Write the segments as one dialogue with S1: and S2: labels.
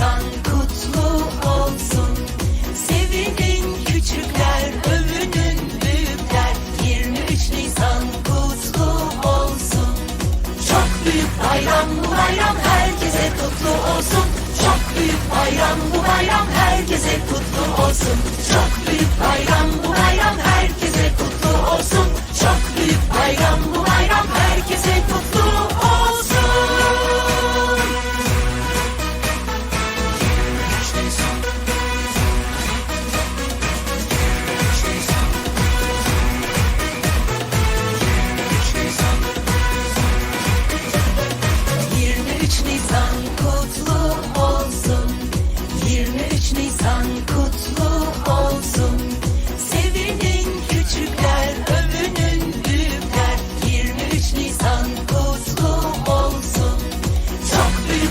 S1: Ramazan kutlu olsun. Sevinin küçükler, övünün büyükler. 23 Nisan kutlu olsun. Çok büyük bayram bu bayram herkese kutlu olsun. Çok büyük bayram bu bayram herkese kutlu olsun. Çok büyük bayram bu bayram herkese kutlu olsun. Çok büyük bayram bu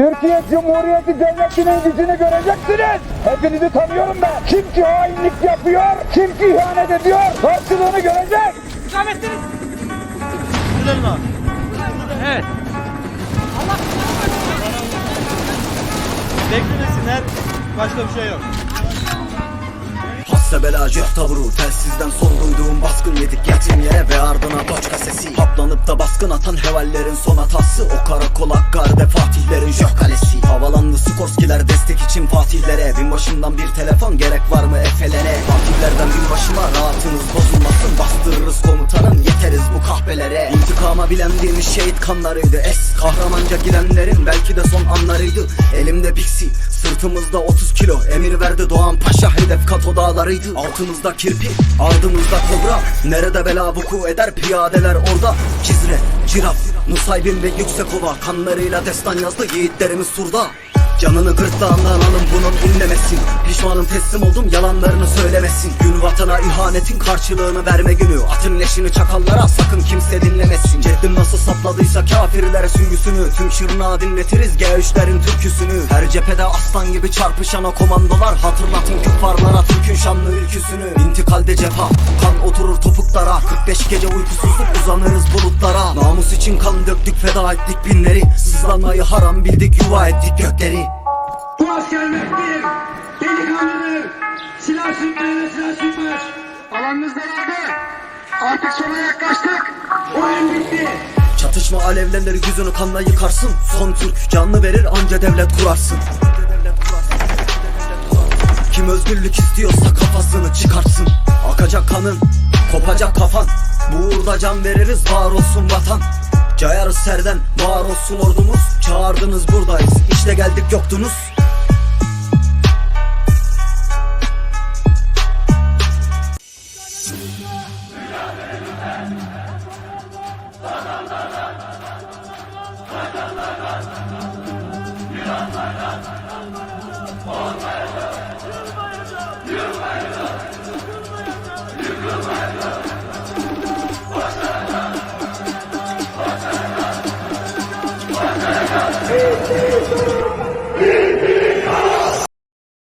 S2: Türkiye Cumhuriyeti Devleti'nin gücünü göreceksiniz. Hepinizi tanıyorum ben. Kim ki hainlik yapıyor, kim ki ihanet ediyor karşılığını görecek.
S3: Evet. Beklemesinler. Başka bir şey yok.
S4: Hasse bela jet tavuru Telsizden son duyduğum baskın yedik Yetim yere ve ardına doçka sesi Haplanıp da baskın atan hevallerin son hatası O karakol için Fatihlere. Binbaşımdan bir telefon gerek var mı Efelere? Fatihlerden binbaşıma rahatınız bozulmasın. Bastırırız komutanım yeteriz bu kahpelere. İntikama bilendiğimiz şehit kanlarıydı. Es kahramanca girenlerin belki de son anlarıydı. Elimde piksi sırtımızda 30 kilo. Emir verdi Doğan Paşa hedef Kato dağlarıydı. Altımızda kirpi ardımızda kobra. Nerede bela vuku eder piyadeler orada. Cizre, Ciraf, Nusaybin ve Yüksekova Kanlarıyla destan yazdı. Yiğitlerimiz surda Canını gırtlağından alın bunun inlemesin. Pişmanım teslim oldum yalanlarını söylemesin. Gün vatana ihanetin karşılığını verme günü. Atın leşini çakallara sakın kimse dinlemesin. Ceddim nasıl sapladıysa kafirlere süngüsünü. Tüm şırnağı dinletiriz G3'lerin türküsünü. Her cephede aslan gibi çarpışan o komandolar. Hatırlatın küffarlara Türk'ün şanlı ülküsünü. İntikalde cepha kan oturur topuklara. 45 gece uykusuzluk uzanırız bulutlara. Namus için kan döktük feda ettik binleri. Sızlanmayı haram bildik yuva ettik gökleri
S5: Sürtmeyene silah sürtmez. Alanınız daraldı. Artık sona yaklaştık. Oyun bitti.
S4: Çatışma alevlenir yüzünü kanla yıkarsın Son Türk canlı verir anca devlet kurarsın Kim özgürlük istiyorsa kafasını çıkarsın Akacak kanın, kopacak kafan Bu uğurda can veririz var olsun vatan Cayarız serden var olsun ordumuz Çağırdınız buradayız işte geldik yoktunuz